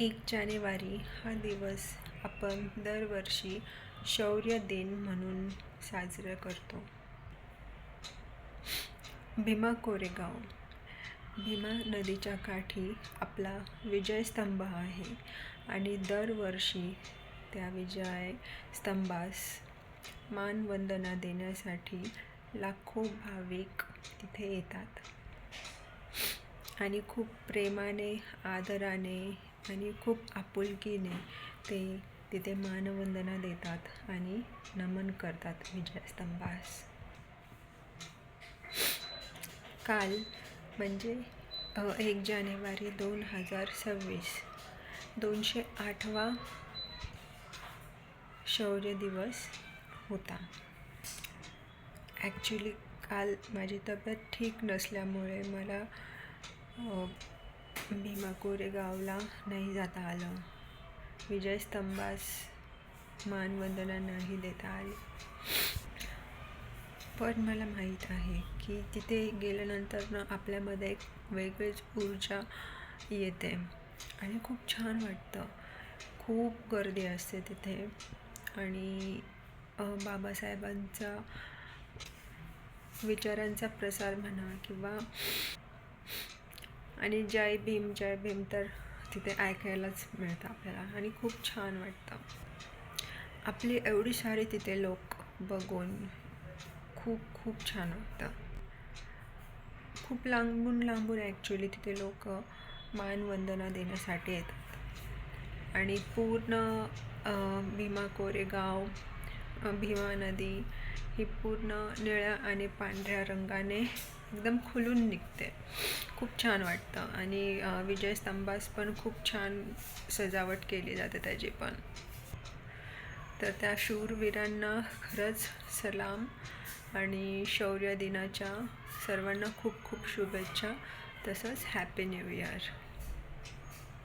एक जानेवारी हा दिवस आपण दरवर्षी शौर्य दिन म्हणून साजरा करतो. भीमा कोरेगाव. भीमा नदीच्या काठी आपला विजयस्तंभ आहे आणि दरवर्षी त्या विजय स्तंभास मानवंदना देण्यासाठी लाखो भाविक तिथे येतात. आणि खूप प्रेमाने आदराने आणि खूप आपुलकीने ते तिथे मानवंदना देतात आणि नमन करतात विजयस्तंभास. काल म्हणजे एक जानेवारी दोन हजार सव्वीस दोनशे आठवा शौर्य दिवस होता. ॲक्च्युली काल माझी तब्येत ठीक नसल्यामुळे मला हो. भीमा कोरेगावला नाही जाता आलं. विजय स्तंभास मानवंदना नाही देता आली. पण मला माहीत आहे की तिथे गेल्यानंतर ना आपल्यामध्ये एक वेगळीच ऊर्जा येते. आणि खूप छान वाटतं. खूप गर्दी असते तिथे. आणि बाबासाहेबांचा विचारांचा प्रसार म्हणा किंवा आणि जय भीम जय भीम तर तिथे ऐकायलाच मिळतं आपल्याला आणि खूप छान वाटतं. आपली एवढी सारी तिथे लोक बघून खूप खूप छान वाटतं. खूप लांबून लांबून ॲक्च्युली तिथे लोक मानवंदना देण्यासाठी येतात. आणि पूर्ण भीमा कोरेगाव भीमा नदी ही पूर्ण निळ्या आणि पांढऱ्या रंगाने एकदम खुलून निघते. खूप छान वाटतं आणि विजयस्तंभास पण खूप छान सजावट केली जाते त्याची पण. तर त्या शूरवीरांना खरंच सलाम आणि शौर्य दिनाच्या सर्वांना खूप खूप शुभेच्छा. तसंच हॅपी न्यू इयर